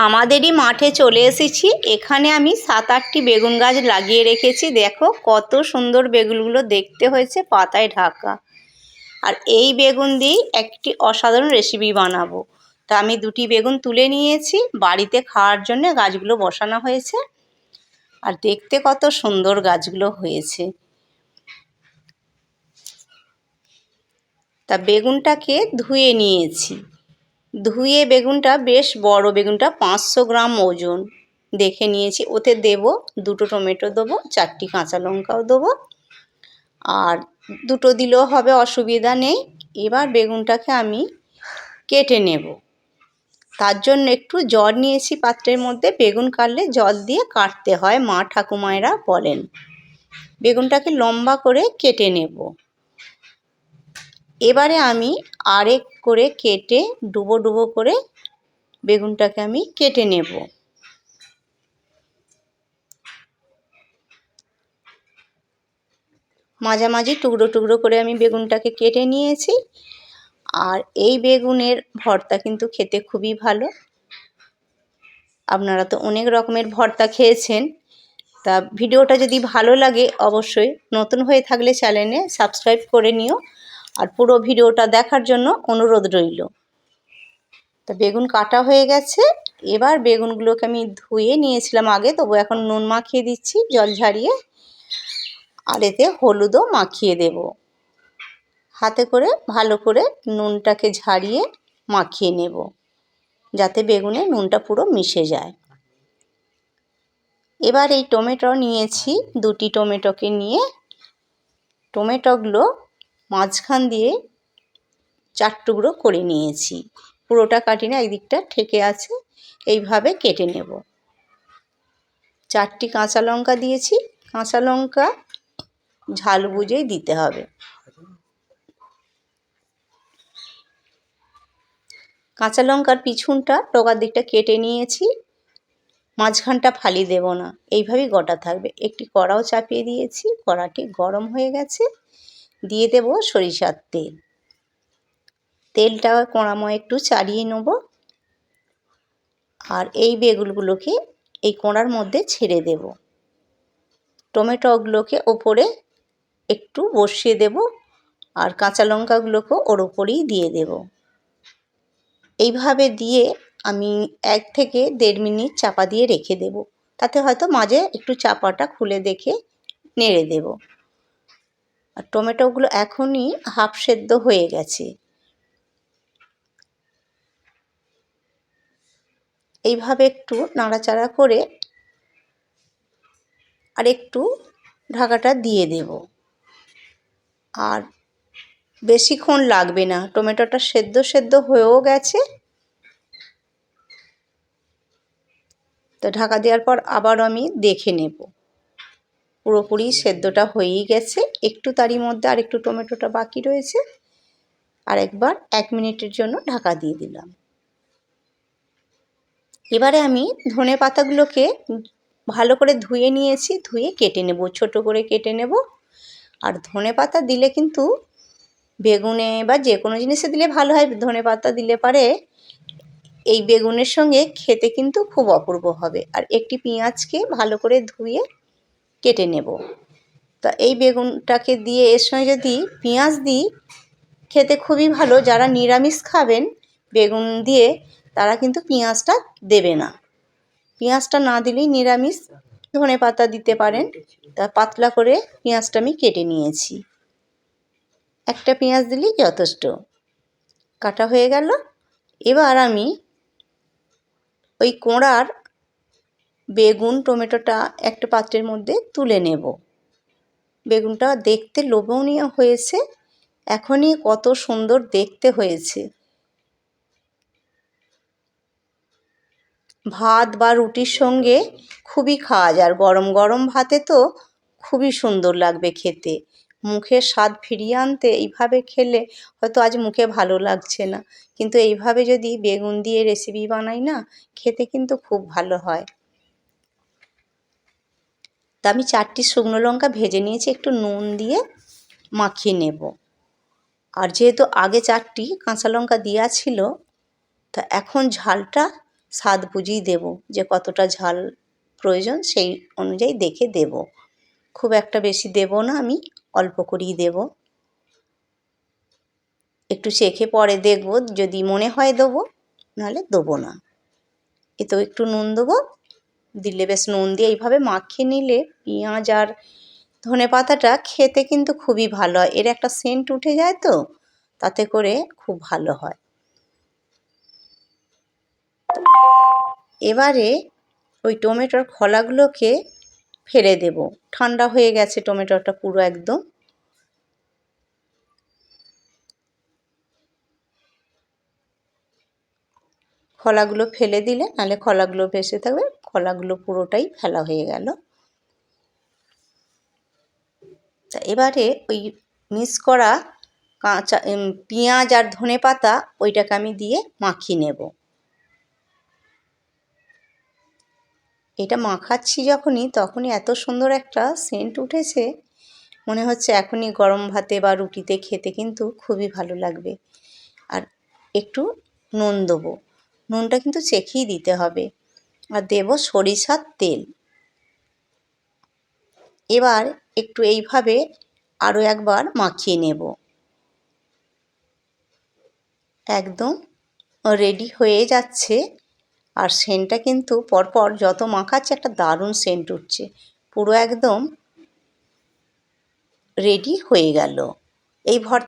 আমাদেরই মাঠে চলে এসেছি। এখানে আমি সাত আটটি বেগুন গাছ লাগিয়ে রেখেছি। দেখো কত সুন্দর বেগুনগুলো দেখতে হয়েছে, পাতায় ঢাকা। আর এই বেগুন দিয়েই একটি অসাধারণ রেসিপি বানাবো। তা আমি দুটি বেগুন তুলে নিয়েছি। বাড়িতে খাওয়ার জন্য গাছগুলো বসানো হয়েছে। আর দেখতে কত সুন্দর গাছগুলো হয়েছে। তা বেগুনটাকে ধুয়ে নিয়েছি। ধুয়ে বেগুনটা, বেশ বড় বেগুনটা, পাঁচশো গ্রাম ওজন। দেখে নিয়েছি, ওতে দেব দুটো টমেটো দেবো, চারটি কাঁচা লঙ্কাও দেবো। আর দুটো দিলেও হবে, অসুবিধা নেই। এবার বেগুনটাকে আমি কেটে নেব। তার জন্য একটু জল নিয়েছি পাত্রের মধ্যে, বেগুন কাটলে জল দিয়ে কাটতে হয়, মা ঠাকুমায়েরা বলেন। বেগুনটাকে লম্বা করে কেটে নেব। এবারে আমি আরেক করে কেটে ডুবো ডুবো করে বেগুনটাকে আমি কেটে নেব। মাঝামাঝি টুকরো টুকরো করে আমি বেগুনটাকে কেটে নিয়েছি। আর এই বেগুনের ভর্তা কিন্তু খেতে খুবই ভালো। আপনারা তো অনেক রকমের ভর্তা খেয়েছেন। তা ভিডিওটা যদি ভালো লাগে অবশ্যই নতুন হয়ে থাকলে চ্যানেলে সাবস্ক্রাইব করে নিও। আর পুরো ভিডিওটা দেখার জন্য অনুরোধ রইল। তা বেগুন কাটা হয়ে গেছে। এবার বেগুনগুলোকে আমি ধুয়ে নিয়েছিলাম আগে, তবু এখন নুন মাখিয়ে দিচ্ছি, জল ঝারিয়ে আর এতে হলুদও মাখিয়ে দেব। হাতে করে ভালো করে নুনটাকে ঝারিয়ে মাখিয়ে নেব, যাতে বেগুনে নুনটা পুরো মিশে যায়। এবার এই টমেটো নিয়েছি, দুটি টমেটোকে নিয়ে। টমেটোগুলো মাঝখান দিয়ে চার টুকরো করে নিয়েছি। পুরোটা কাটি না একদিকটা ঠেকে আছে, এইভাবে কেটে নেব। চারটি কাঁচা লঙ্কা দিয়েছি, কাঁচা লঙ্কা ঝাল বুঝেই দিতে হবে। কাঁচা লঙ্কার পিছনটা ডগার দিকটা কেটে নিয়েছি, মাঝখানটা ফালি দেব না, এইভাবেই গোটা থাকবে। একটি কড়াও চাপিয়ে দিয়েছি, কড়াটি গরম হয়ে গেছে। দিয়ে দেব সরিষার তেল। তেলটা কোঁড়াময় একটু চাড়িয়ে নেব। আর এই বেগুনগুলোকে এই কোঁড়ার মধ্যে ছেড়ে দেব। টমেটোগুলোকে ওপরে একটু বসিয়ে দেব আর কাঁচা লঙ্কাগুলোকেও ওর ওপরেই দিয়ে দেব। এইভাবে দিয়ে আমি এক থেকে দেড় মিনিট চাপা দিয়ে রেখে দেব। তাতে হয়তো মাঝে একটু চাপাটা খুলে দেখে নেড়ে দেব। আর টমেটোগুলো এখনই হাফ সেদ্ধ হয়ে গেছে। এইভাবে একটু নাড়াচাড়া করে আর একটু ঢাকাটা দিয়ে দেব। আর বেশিক্ষণ লাগবে না, টমেটোটা সেদ্ধ সেদ্ধ হয়েও গেছে। তো ঢাকা দেওয়ার পর আবার আমি দেখে নেব। পুরোপুরি সেদ্ধটা হয়েই গেছে। একটু তারই মধ্যে আর একটু টমেটোটা বাকি রয়েছে। আর একবার এক মিনিটের জন্য ঢাকা দিয়ে দিলাম। এবারে আমি ধনে পাতাগুলোকে ভালো করে ধুয়ে নিয়েছি, ধুয়ে কেটে নেব, ছোট করে কেটে নেব। আর ধনে পাতা দিলে কিন্তু বেগুনে বা যে কোনো জিনিসে দিলে ভালো হয়, ধনে পাতা দিলে পারে। এই বেগুনের সঙ্গে খেতে কিন্তু খুব অপূর্ব হবে। আর একটি পেঁয়াজকে ভালো করে ধুয়ে কেটে নেব। তা এই বেগুনটাকে দিয়ে এর সঙ্গে যদি পেঁয়াজ দিই, খেতে খুবই ভালো। যারা নিরামিষ খাবেন, বেগুন দিয়ে, তারা কিন্তু পেঁয়াজটা দেবে না। পেঁয়াজটা না দিলেই নিরামিষ ধনে পাতা দিতে পারেন। তা পাতলা করে পেঁয়াজটা আমি কেটে নিয়েছি। একটা পেঁয়াজ দিলেই যথেষ্ট। কাটা হয়ে গেল। এবার আমি ওই কোঁড়ার বেগুন, টমেটোটা একটা পাত্রের মধ্যে তুলে নেব। বেগুনটা দেখতে লোভনীয় হয়েছে, এখনই কত সুন্দর দেখতে হয়েছে। ভাত বা রুটির সঙ্গে খুবই খাওয়া যায় গরম গরম ভাতে তো খুবই সুন্দর লাগবে খেতে। মুখের স্বাদ ফিরিয়ে আনতে এইভাবে খেলে হয়তো আজ মুখে ভালো লাগছে না। কিন্তু এইভাবে যদি বেগুন দিয়ে রেসিপি বানাই না, খেতে কিন্তু খুব ভালো হয়। তা আমি চারটি শুকনো লঙ্কা ভেজে নিয়েছি, একটু নুন দিয়ে মাখিয়ে নেব। আর যেহেতু আগে চারটি কাঁচা লঙ্কা দেওয়া ছিল, তা এখন ঝালটা স্বাদ বুঝেই দেবো যে কতটা ঝাল প্রয়োজন, সেই অনুযায়ী দেখে দেবো। খুব একটা বেশি দেবো না, আমি অল্প করেই দেবো। একটু চেখে পরে দেখব, যদি মনে হয় দেবো, নাহলে দেবো না। এতেও একটু নুন দেবো দিলে বেশ নুন দিয়ে এইভাবে মাখিয়ে নিলে পেঁয়াজ আর ধনে পাতাটা খেতে কিন্তু খুবই ভালো হয়। এর একটা সেন্ট উঠে যায় তো, তাতে করে খুব ভালো হয়। এবারে ওই টমেটোর খোলাগুলোকে ফেলে দেব। ঠান্ডা হয়ে গেছে টমেটোটা পুরো একদম। খোলাগুলো ফেলে দিলে, নাহলে খোলাগুলো ভেসে থাকবে। খোলাগুলো পুরোটাই ফেলা হয়ে গেল। তা এবারে ওই মিক্স করা কাঁচা পেঁয়াজ আর ধনে পাতা ওইটাকে আমি দিয়ে মাখিয়ে নেব। এটা মাখাচ্ছি যখনই তখনই এত সুন্দর একটা সেন্ট উঠেছে, মনে হচ্ছে এখনই গরম ভাতে বা রুটিতে খেতে কিন্তু খুবই ভালো লাগবে। আর একটু নুন দেবো। নুনটা কিন্তু চেখেই দিতে হবে। আর দেব সরিষার তেল। এবার একটু এইভাবে আরও একবার মাখিয়ে নেব। একদম রেডি হয়ে যাচ্ছে। আর সেন্টটা কিন্তু পরপর যত মাখাচ্ছে একটা দারুণ সেন্ট উঠছে। পুরো একদম রেডি হয়ে গেল। এই ভর